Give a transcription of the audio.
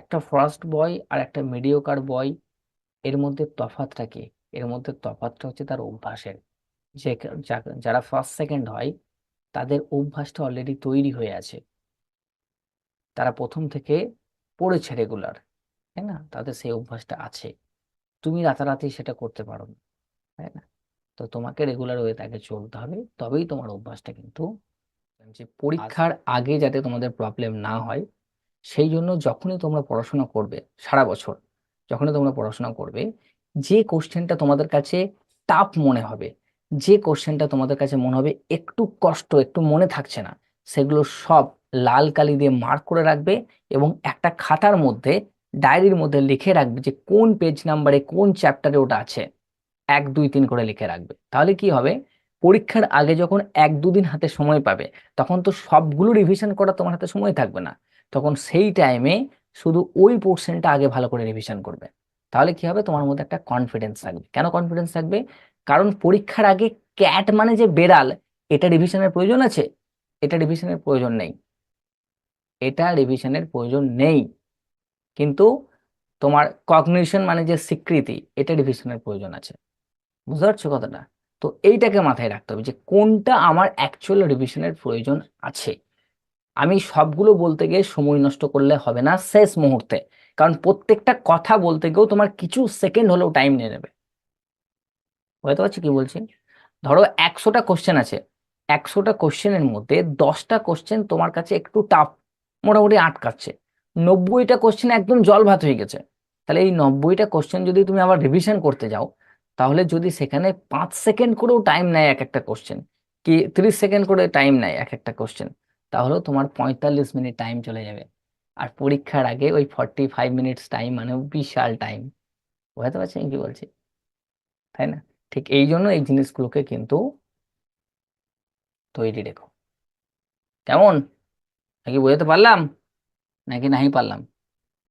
একটা first boy আর একটা mediocre বয় এর মধ্যে তফাৎটা কি? এর মধ্যে তফাতটা হচ্ছে তার অভ্যাসের। যে যারা ফার্স্ট সেকেন্ড হয়, তাদের অভ্যাসটা অলরেডি তৈরি হয়ে আছে। তারা প্রথম থেকে পড়েছে রেগুলার তাই না? তাদের সেই অভ্যাসটা আছে। তুমি রাতারাতি সেটা করতে পারো না, তাই না? তো তোমাকে রেগুলার ওয়েতে তাকে চলতে হবে, তবেই তোমার অভ্যাসটা কিন্তু যে পরীক্ষার আগে যাতে তোমাদের প্রবলেম না হয় সেই জন্য যখনই তোমরা পড়াশোনা করবে, সারা বছর যখনই তোমরা পড়াশোনা করবে, যে কোশ্চেনটা তোমাদের কাছে টাফ মনে হবে, যে কোশ্চেনটা তোমাদের কাছে মনে হবে একটু কষ্ট, একটু মনে থাকছে না, সেগুলো সব লাল কালি দিয়ে মার্ক করে রাখবে এবং একটা খাতার মধ্যে ডায়েরির মধ্যে লিখে রাখবে যে কোন পেজ নাম্বারে কোন চ্যাপ্টারে ওটা আছে। এক, দুই, তিন করে লিখে রাখবে। তাহলে কি হবে? পরীক্ষার আগে যখন এক, দুদিন হাতে সময় পাবে, তখন তো সবগুলো রিভিশন করা তোমার হাতে সময় থাকবে না। তখন সেই টাইমে শুধু ওই পোর্শনটা আগে ভালো করে রিভিশন করবে। তাহলে কি হবে? তোমার মধ্যে একটা কনফিডেন্স থাকবে। কেন কনফিডেন্স থাকবে? কারণ পরীক্ষার আগে ক্যাট মানে যে বেড়াল, এটা রিভিশনের প্রয়োজন আছে? এটা রিভিশনের প্রয়োজন নেই। এটা রিভিশনের প্রয়োজন নেই। কিন্তু তোমার কগনিশন মানে যে স্বীকৃতি, এটা রিভিশনের প্রয়োজন আছে। বুঝতে পারছ কথাটা? তো এইটাকে মাথায় রাখতে হবে যে কোনটা আমার অ্যাকচুয়াল রিভিশনের প্রয়োজন আছে। আমি সবগুলো বলতে গিয়ে সময় নষ্ট করলে হবে না শেষ মুহূর্তে। কারণ প্রত্যেকটা কথা বলতে গিয়েও তোমার কিছু সেকেন্ড হলেও টাইম নিয়ে নেবে। বুঝতে পারছি কি বলছি? ধরো একশোটা কোশ্চেন আছে। একশোটা কোশ্চেনের মধ্যে দশটা কোশ্চেন তোমার কাছে একটু টাফ মোটামুটি আটকাচ্ছে। নব্বইটা কোশ্চেন একদম জল ভাত হয়ে গেছে। তাহলে এই নব্বইটা কোশ্চেন যদি তুমি আবার রিভিশন করতে যাও, তাহলে যদি সেখানে পাঁচ সেকেন্ড করেও টাইম নেয় এক একটা কোশ্চেন কি, তিরিশ সেকেন্ড করে টাইম নেয় এক একটা কোশ্চেন তাহলেও তোমার পঁয়তাল্লিশ মিনিট টাইম চলে যাবে। আর পরীক্ষার আগে ওই ফর্টি ফাইভ মিনিটস টাইম মানে বিশাল টাইম বুঝতে আমি কি বলছি? তাই না? ঠিক এই জন্য এই জিনিসগুলোকে কিন্তু তৈরি রেখো। কেমন? নাকি বোঝাতে পারলাম? নাকি নাই পারলাম?